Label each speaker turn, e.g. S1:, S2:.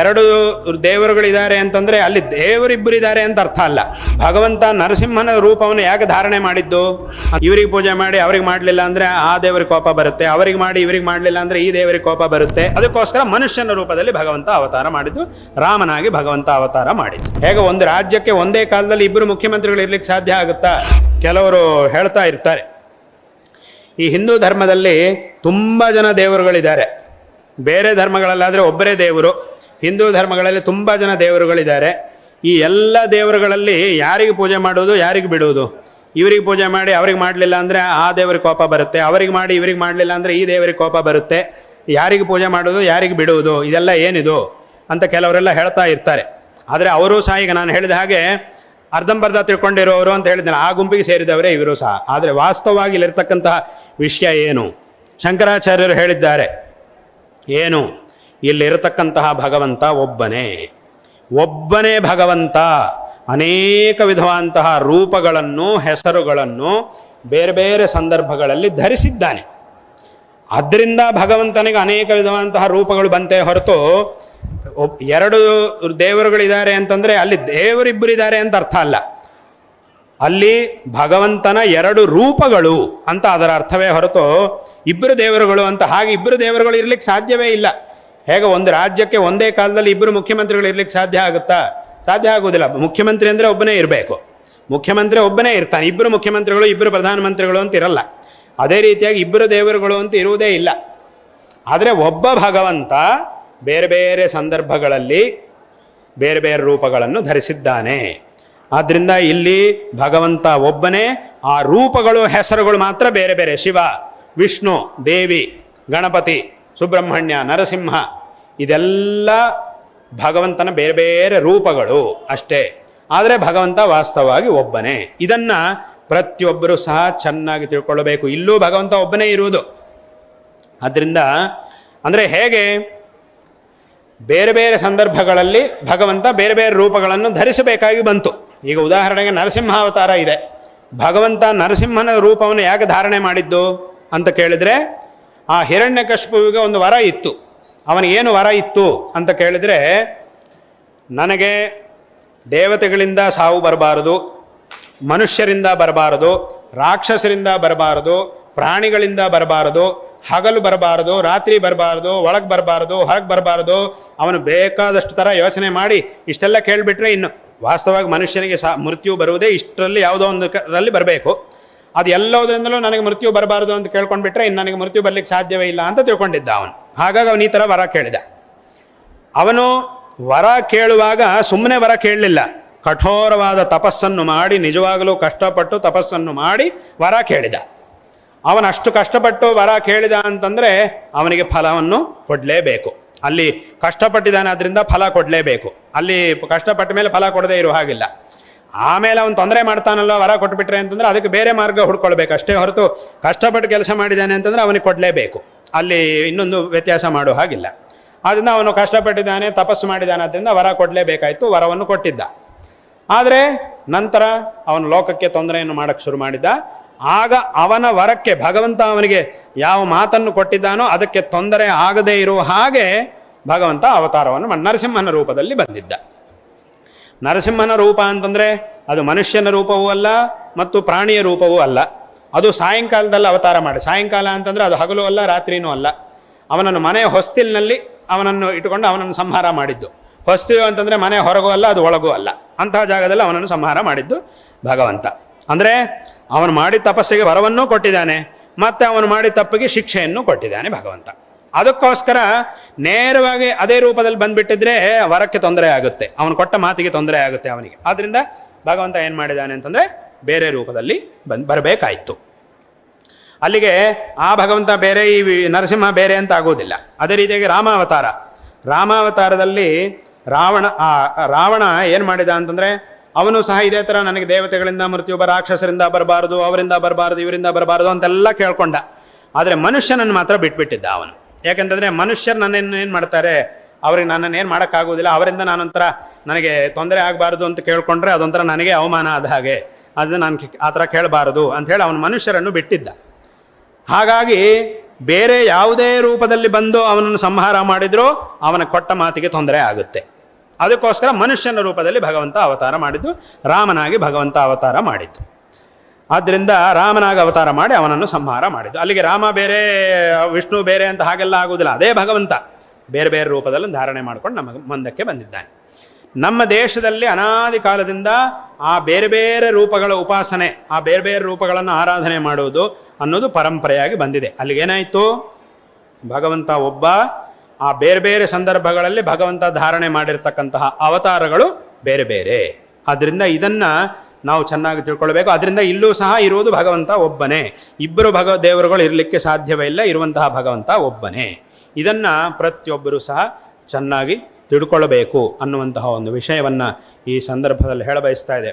S1: ಎರಡು ದೇವರುಗಳಿದ್ದಾರೆ ಅಂತಂದರೆ ಅಲ್ಲಿ ದೇವರಿಬ್ಬರಿದ್ದಾರೆ ಅಂತ ಅರ್ಥ ಅಲ್ಲ. ಭಗವಂತ ನರಸಿಂಹನ ರೂಪವನ್ನು ಯಾಕೆ ಧಾರಣೆ ಮಾಡಿದ್ದು? ಇವರಿಗೆ ಪೂಜೆ ಮಾಡಿ ಅವ್ರಿಗೆ ಮಾಡಲಿಲ್ಲ ಅಂದರೆ ಆ ದೇವರಿಗೆ ಕೋಪ ಬರುತ್ತೆ, ಅವರಿಗೆ ಮಾಡಿ ಇವರಿಗೆ ಮಾಡಲಿಲ್ಲ ಅಂದರೆ ಈ ದೇವರಿಗೆ ಕೋಪ ಬರುತ್ತೆ. ಅದಕ್ಕೋಸ್ಕರ ಮನುಷ್ಯನ ರೂಪದಲ್ಲಿ ಭಗವಂತ ಅವತಾರ ಮಾಡಿದ್ದು, ರಾಮನಾಗಿ ಭಗವಂತ ಅವತಾರ ಮಾಡಿದ್ದು. ಹೇಗೆ ಒಂದು ರಾಜ್ಯಕ್ಕೆ ಒಂದೇ ಕಾಲದಲ್ಲಿ ಇಬ್ಬರು ಮುಖ್ಯಮಂತ್ರಿಗಳು ಇರಲಿಕ್ಕೆ ಸಾಧ್ಯ ಆಗುತ್ತಾ? ಕೆಲವರು ಹೇಳ್ತಾ ಇರ್ತಾರೆ. ಈ ಹಿಂದೂ ಧರ್ಮದಲ್ಲಿ ತುಂಬ ಜನ ದೇವರುಗಳಿದ್ದಾರೆ. ಬೇರೆ ಧರ್ಮಗಳಲ್ಲಾದರೆ ಒಬ್ಬರೇ ದೇವರು, ಹಿಂದೂ ಧರ್ಮಗಳಲ್ಲಿ ತುಂಬ ಜನ ದೇವರುಗಳಿದ್ದಾರೆ. ಈ ಎಲ್ಲ ದೇವರುಗಳಲ್ಲಿ ಯಾರಿಗೆ ಪೂಜೆ ಮಾಡೋದು ಯಾರಿಗೆ ಬಿಡುವುದು? ಇವರಿಗೆ ಪೂಜೆ ಮಾಡಿ ಅವ್ರಿಗೆ ಮಾಡಲಿಲ್ಲ ಅಂದರೆ ಆ ದೇವರಿಗೆ ಕೋಪ ಬರುತ್ತೆ, ಅವರಿಗೆ ಮಾಡಿ ಇವರಿಗೆ ಮಾಡಲಿಲ್ಲ ಅಂದರೆ ಈ ದೇವರಿಗೆ ಕೋಪ ಬರುತ್ತೆ. ಯಾರಿಗೆ ಪೂಜೆ ಮಾಡೋದು ಯಾರಿಗೆ ಬಿಡುವುದು, ಇದೆಲ್ಲ ಏನಿದು ಅಂತ ಕೆಲವರೆಲ್ಲ ಹೇಳ್ತಾ ಇರ್ತಾರೆ. ಆದರೆ ಅವರು ಸಹ ಈಗ ನಾನು ಹೇಳಿದ ಹಾಗೆ ಅರ್ಧಂಬರ್ಧ ತಿಳ್ಕೊಂಡಿರೋರು ಅಂತ ಹೇಳಿದ್ದೇನೆ ಆ ಗುಂಪಿಗೆ ಸೇರಿದವರೇ ಇವರು ಸಹ. ಆದರೆ ವಾಸ್ತವವಾಗಿ ಇಲ್ಲಿರ್ತಕ್ಕಂತಹ ವಿಷಯ ಏನು? ಶಂಕರಾಚಾರ್ಯರು ಹೇಳಿದ್ದಾರೆ ಏನು? ಇಲ್ಲಿರತಕ್ಕಂತಹ ಭಗವಂತ ಒಬ್ಬನೇ. ಒಬ್ಬನೇ ಭಗವಂತ. ಅನೇಕ ವಿಧವಾದಂತಹ ರೂಪಗಳನ್ನು, ಹೆಸರುಗಳನ್ನು ಬೇರೆ ಬೇರೆ ಸಂದರ್ಭಗಳಲ್ಲಿ ಧರಿಸಿದ್ದಾನೆ. ಅದರಿಂದ ಭಗವಂತನಿಗೆ ಅನೇಕ ವಿಧವಾದಂತಹ ರೂಪಗಳು ಬಂತೆ ಹೊರತು ಎರಡು ದೇವರುಗಳಿದ್ದಾರೆ ಅಂತಂದರೆ ಅಲ್ಲಿ ದೇವರಿಬ್ಬರಿದ್ದಾರೆ ಅಂತ ಅರ್ಥ ಅಲ್ಲ. ಅಲ್ಲಿ ಭಗವಂತನ ಎರಡು ರೂಪಗಳು ಅಂತ ಅದರ ಅರ್ಥವೇ ಹೊರತು ಇಬ್ಬರು ದೇವರುಗಳು ಅಂತ ಹಾಗೆ ಇಬ್ಬರು ದೇವರುಗಳು ಇರ್ಲಿಕ್ಕೆ ಸಾಧ್ಯವೇ ಇಲ್ಲ. ಹೇಗೆ ಒಂದು ರಾಜ್ಯಕ್ಕೆ ಒಂದೇ ಕಾಲದಲ್ಲಿ ಇಬ್ಬರು ಮುಖ್ಯಮಂತ್ರಿಗಳು ಇರ್ಲಿಕ್ಕೆ ಸಾಧ್ಯ ಆಗುತ್ತಾ? ಸಾಧ್ಯ ಆಗುವುದಿಲ್ಲ. ಮುಖ್ಯಮಂತ್ರಿ ಅಂದರೆ ಒಬ್ಬನೇ ಇರಬೇಕು. ಮುಖ್ಯಮಂತ್ರಿ ಒಬ್ಬನೇ ಇರ್ತಾನೆ. ಇಬ್ಬರು ಮುಖ್ಯಮಂತ್ರಿಗಳು ಇಬ್ಬರು ಪ್ರಧಾನಮಂತ್ರಿಗಳು ಅಂತ ಇರಲ್ಲ. ಅದೇ ರೀತಿಯಾಗಿ ಇಬ್ಬರು ದೇವರುಗಳು ಅಂತ ಇರುವುದೇ ಇಲ್ಲ. ಆದರೆ ಒಬ್ಬ ಭಗವಂತ ಬೇರೆ ಬೇರೆ ಸಂದರ್ಭಗಳಲ್ಲಿ ಬೇರೆ ಬೇರೆ ರೂಪಗಳನ್ನು ಧರಿಸಿದ್ದಾನೆ. ಆದ್ದರಿಂದ ಇಲ್ಲಿ ಭಗವಂತ ಒಬ್ಬನೇ, ಆ ರೂಪಗಳು, ಹೆಸರುಗಳು ಮಾತ್ರ ಬೇರೆ ಬೇರೆ. ಶಿವ, ವಿಷ್ಣು, ದೇವಿ, ಗಣಪತಿ, ಸುಬ್ರಹ್ಮಣ್ಯ, ನರಸಿಂಹ, ಇದೆಲ್ಲ ಭಗವಂತನ ಬೇರೆ ಬೇರೆ ರೂಪಗಳು ಅಷ್ಟೇ. ಆದರೆ ಭಗವಂತ ವಾಸ್ತವವಾಗಿ ಒಬ್ಬನೇ. ಇದನ್ನು ಪ್ರತಿಯೊಬ್ಬರೂ ಸಹ ಚೆನ್ನಾಗಿ ತಿಳ್ಕೊಳ್ಳಬೇಕು. ಇಲ್ಲೂ ಭಗವಂತ ಒಬ್ಬನೇ ಇರುವುದು. ಆದ್ದರಿಂದ ಅಂದರೆ ಹೇಗೆ? ಬೇರೆ ಬೇರೆ ಸಂದರ್ಭಗಳಲ್ಲಿ ಭಗವಂತ ಬೇರೆ ಬೇರೆ ರೂಪಗಳನ್ನು ಧರಿಸಬೇಕಾಗಿ ಬಂತು. ಈಗ ಉದಾಹರಣೆಗೆ ನರಸಿಂಹಾವತಾರ ಇದೆ. ಭಗವಂತ ನರಸಿಂಹನ ರೂಪವನ್ನು ಯಾಕೆ ಧಾರಣೆ ಮಾಡಿದ್ದು ಅಂತ ಕೇಳಿದರೆ, ಆ ಹಿರಣ್ಯಕಶಿಪುವಿಗೆ ಒಂದು ವರ ಇತ್ತು. ಅವನಿಗೇನು ವರ ಇತ್ತು ಅಂತ ಕೇಳಿದರೆ, ನನಗೆ ದೇವತೆಗಳಿಂದ ಸಾವು ಬರಬಾರದು, ಮನುಷ್ಯರಿಂದ ಬರಬಾರದು, ರಾಕ್ಷಸರಿಂದ ಬರಬಾರದು, ಪ್ರಾಣಿಗಳಿಂದ ಬರಬಾರದು, ಹಗಲು ಬರಬಾರದು, ರಾತ್ರಿ ಬರಬಾರದು, ಒಳಗೆ ಬರಬಾರದು, ಹೊರಗೆ ಬರಬಾರದು, ಅವನು ಬೇಕಾದಷ್ಟು ಥರ ಯೋಚನೆ ಮಾಡಿ, ಇಷ್ಟೆಲ್ಲ ಕೇಳಿಬಿಟ್ರೆ ಇನ್ನು ವಾಸ್ತವವಾಗಿ ಮನುಷ್ಯನಿಗೆ ಸಾ ಮೃತ್ಯು ಬರುವುದೇ ಇಷ್ಟರಲ್ಲಿ ಯಾವುದೋ ಒಂದು ಕರಲ್ಲಿ ಬರಬೇಕು. ಅದು ಎಲ್ಲೋದ್ರಿಂದಲೂ ನನಗೆ ಮೃತ್ಯು ಬರಬಾರದು ಅಂತ ಕೇಳ್ಕೊಂಡ್ಬಿಟ್ರೆ ಇನ್ನು ನನಗೆ ಮೃತ್ಯು ಬರಲಿಕ್ಕೆ ಸಾಧ್ಯವೇ ಇಲ್ಲ ಅಂತ ತಿಳ್ಕೊಂಡಿದ್ದ ಅವನು. ಹಾಗಾಗಿ ಅವನು ಈ ಥರ ವರ ಕೇಳಿದ. ಅವನು ವರ ಕೇಳುವಾಗ ಸುಮ್ಮನೆ ವರ ಕೇಳಲಿಲ್ಲ. ಕಠೋರವಾದ ತಪಸ್ಸನ್ನು ಮಾಡಿ, ನಿಜವಾಗಲೂ ಕಷ್ಟಪಟ್ಟು ತಪಸ್ಸನ್ನು ಮಾಡಿ ವರ ಕೇಳಿದ. ಅವನಷ್ಟು ಕಷ್ಟಪಟ್ಟು ವರ ಕೇಳಿದ ಅಂತಂದರೆ ಅವನಿಗೆ ಫಲವನ್ನು ಕೊಡಲೇಬೇಕು. ಅಲ್ಲಿ ಕಷ್ಟಪಟ್ಟಿದ್ದಾನೆ ಅದರಿಂದ ಫಲ ಕೊಡಲೇಬೇಕು. ಅಲ್ಲಿ ಕಷ್ಟಪಟ್ಟ ಮೇಲೆ ಫಲ ಕೊಡದೇ ಇರೋ ಹಾಗಿಲ್ಲ. ಆಮೇಲೆ ಅವನು ತೊಂದರೆ ಮಾಡ್ತಾನಲ್ಲ, ವರ ಕೊಟ್ಬಿಟ್ರೆ ಅಂತಂದ್ರೆ ಅದಕ್ಕೆ ಬೇರೆ ಮಾರ್ಗ ಹುಡ್ಕೊಳ್ಬೇಕು. ಅಷ್ಟೇ ಹೊರತು ಕಷ್ಟಪಟ್ಟು ಕೆಲಸ ಮಾಡಿದ್ದಾನೆ ಅಂತಂದ್ರೆ ಅವನಿಗೆ ಕೊಡಲೇಬೇಕು. ಅಲ್ಲಿ ಇನ್ನೊಂದು ವ್ಯತ್ಯಾಸ ಮಾಡೋ ಹಾಗಿಲ್ಲ. ಆದ್ದರಿಂದ ಅವನು ಕಷ್ಟಪಟ್ಟಿದ್ದಾನೆ, ತಪಸ್ಸು ಮಾಡಿದ್ದಾನೆ ಅದರಿಂದ ವರ ಕೊಡಲೇಬೇಕಾಯಿತು, ವರವನ್ನು ಕೊಟ್ಟಿದ್ದ. ಆದರೆ ನಂತರ ಅವನು ಲೋಕಕ್ಕೆ ತೊಂದರೆಯನ್ನು ಮಾಡೋಕ್ಕೆ ಶುರು ಮಾಡಿದ್ದ. ಆಗ ಅವನ ವರಕ್ಕೆ ಭಗವಂತ ಅವನಿಗೆ ಯಾವ ಮಾತನ್ನು ಕೊಟ್ಟಿದ್ದಾನೋ ಅದಕ್ಕೆ ತೊಂದರೆ ಆಗದೇ ಇರುವ ಹಾಗೆ ಭಗವಂತ ಅವತಾರವನ್ನು ನರಸಿಂಹನ ರೂಪದಲ್ಲಿ ಬಂದಿದ್ದ. ನರಸಿಂಹನ ರೂಪ ಅಂತಂದರೆ ಅದು ಮನುಷ್ಯನ ರೂಪವೂ ಅಲ್ಲ ಮತ್ತು ಪ್ರಾಣಿಯ ರೂಪವೂ ಅಲ್ಲ. ಅದು ಸಾಯಂಕಾಲದಲ್ಲಿ ಅವತಾರ ಮಾಡಿ. ಸಾಯಂಕಾಲ ಅಂತಂದರೆ ಅದು ಹಗಲು ಅಲ್ಲ, ರಾತ್ರಿನೂ ಅಲ್ಲ. ಅವನನ್ನು ಮನೆಯ ಹೊಸ್ತಿಲಿನಲ್ಲಿ ಅವನನ್ನು ಇಟ್ಟುಕೊಂಡು ಅವನನ್ನು ಸಂಹಾರ ಮಾಡಿದ್ದು. ಹೊಸ್ತಿಲು ಅಂತಂದರೆ ಮನೆ ಹೊರಗೂ ಅಲ್ಲ, ಅದು ಒಳಗೂ ಅಲ್ಲ. ಅಂತಹ ಜಾಗದಲ್ಲಿ ಅವನನ್ನು ಸಂಹಾರ ಮಾಡಿದ್ದು ಭಗವಂತ. ಅಂದರೆ ಅವನು ಮಾಡಿ ತಪಸ್ಸಿಗೆ ವರವನ್ನೂ ಕೊಟ್ಟಿದ್ದಾನೆ, ಮತ್ತು ಅವನು ಮಾಡಿ ತಪ್ಪಿಗೆ ಶಿಕ್ಷೆಯನ್ನು ಕೊಟ್ಟಿದ್ದಾನೆ ಭಗವಂತ. ಅದಕ್ಕೋಸ್ಕರ ನೇರವಾಗಿ ಅದೇ ರೂಪದಲ್ಲಿ ಬಂದ್ಬಿಟ್ಟಿದ್ರೆ ವರಕ್ಕೆ ತೊಂದರೆ ಆಗುತ್ತೆ. ಅವನು ಕೊಟ್ಟ ಮಾತಿಗೆ ತೊಂದರೆ ಆಗುತ್ತೆ ಅವನಿಗೆ. ಆದ್ದರಿಂದ ಭಗವಂತ ಏನು ಮಾಡಿದ್ದಾನೆ ಅಂತಂದರೆ ಬೇರೆ ರೂಪದಲ್ಲಿ ಬಂದು ಬರಬೇಕಾಯಿತು. ಅಲ್ಲಿಗೆ ಆ ಭಗವಂತ ಬೇರೆ, ಈ ನರಸಿಂಹ ಬೇರೆ ಅಂತ ಆಗೋದಿಲ್ಲ. ಅದೇ ರೀತಿಯಾಗಿ ರಾಮಾವತಾರ. ರಾಮಾವತಾರದಲ್ಲಿ ರಾವಣ, ಆ, ರಾವಣ ಏನು ಮಾಡಿದ ಅಂತಂದರೆ ಅವನು ಸಹ ಇದೇ ಥರ ನನಗೆ ದೇವತೆಗಳಿಂದ ಮೃತ್ಯು ರಾಕ್ಷಸರಿಂದ ಬರಬಾರದು, ಅವರಿಂದ ಬರಬಾರದು, ಇವರಿಂದ ಬರಬಾರದು ಅಂತೆಲ್ಲ ಕೇಳ್ಕೊಂಡ. ಆದರೆ ಮನುಷ್ಯನನ್ನು ಮಾತ್ರ ಬಿಟ್ಬಿಟ್ಟಿದ್ದ ಅವನು. ಯಾಕೆಂತಂದರೆ ಮನುಷ್ಯರು ನನ್ನನ್ನು ಏನು ಮಾಡ್ತಾರೆ? ಅವ್ರಿಗೆ ನನ್ನನ್ನು ಏನು ಮಾಡೋಕ್ಕಾಗೋದಿಲ್ಲ ಅವರಿಂದ ನಾನೊಂಥರ ನನಗೆ ತೊಂದರೆ ಆಗಬಾರ್ದು ಅಂತ ಕೇಳ್ಕೊಂಡ್ರೆ ಅದೊಂಥರ ನನಗೆ ಅವಮಾನ ಆದ ಹಾಗೆ. ಅದು ನಾನು ಆ ಥರ ಕೇಳಬಾರದು ಅಂಥೇಳಿ ಅವನು ಮನುಷ್ಯರನ್ನು ಬಿಟ್ಟಿದ್ದ. ಹಾಗಾಗಿ ಬೇರೆ ಯಾವುದೇ ರೂಪದಲ್ಲಿ ಬಂದು ಅವನನ್ನು ಸಂಹಾರ ಮಾಡಿದರೂ ಅವನ ಕೊಟ್ಟ ಮಾತಿಗೆ ತೊಂದರೆ ಆಗುತ್ತೆ. ಅದಕ್ಕೋಸ್ಕರ ಮನುಷ್ಯನ ರೂಪದಲ್ಲಿ ಭಗವಂತ ಅವತಾರ ಮಾಡಿದ್ದು, ರಾಮನಾಗಿ ಭಗವಂತ ಅವತಾರ ಮಾಡಿದ್ದು. ಆದ್ದರಿಂದ ರಾಮನಾಗ ಅವತಾರ ಮಾಡಿ ಅವನನ್ನು ಸಂಹಾರ ಮಾಡಿದ್ದು. ಅಲ್ಲಿಗೆ ರಾಮ ಬೇರೆ, ವಿಷ್ಣು ಬೇರೆ ಅಂತ ಹಾಗೆಲ್ಲ ಆಗುವುದಿಲ್ಲ. ಅದೇ ಭಗವಂತ ಬೇರೆ ಬೇರೆ ರೂಪದಲ್ಲಿ ಧಾರಣೆ ಮಾಡ್ಕೊಂಡು ನಮಗೆ ಮಂದಕ್ಕೆ ಬಂದಿದ್ದಾನೆ. ನಮ್ಮ ದೇಶದಲ್ಲಿ ಅನಾದಿ ಕಾಲದಿಂದ ಆ ಬೇರೆ ಬೇರೆ ರೂಪಗಳ ಉಪಾಸನೆ, ಆ ಬೇರೆ ಬೇರೆ ರೂಪಗಳನ್ನು ಆರಾಧನೆ ಮಾಡುವುದು ಅನ್ನೋದು ಪರಂಪರೆಯಾಗಿ ಬಂದಿದೆ. ಅಲ್ಲಿಗೇನಾಯಿತು ಭಗವಂತ ಒಬ್ಬ, ಆ ಬೇರೆ ಬೇರೆ ಸಂದರ್ಭಗಳಲ್ಲಿ ಭಗವಂತ ಧಾರಣೆ ಮಾಡಿರ್ತಕ್ಕಂತಹ ಅವತಾರಗಳು ಬೇರೆ ಬೇರೆ. ಆದ್ದರಿಂದ ಇದನ್ನ ನಾವು ಚೆನ್ನಾಗಿ ತಿಳ್ಕೊಳ್ಬೇಕು. ಅದರಿಂದ ಇಲ್ಲೂ ಸಹ ಇರುವುದು ಭಗವಂತ ಒಬ್ಬನೇ. ಇಬ್ಬರು ಭಗ ದೇವರುಗಳು ಇರಲಿಕ್ಕೆ ಸಾಧ್ಯವೇ ಇಲ್ಲ, ಇರುವಂತಹ ಭಗವಂತ ಒಬ್ಬನೇ. ಇದನ್ನು ಪ್ರತಿಯೊಬ್ಬರೂ ಸಹ ಚೆನ್ನಾಗಿ ತಿಳ್ಕೊಳ್ಬೇಕು ಅನ್ನುವಂತಹ ಒಂದು ವಿಷಯವನ್ನು ಈ ಸಂದರ್ಭದಲ್ಲಿ ಹೇಳಬಯಸ್ತಾ ಇದೆ.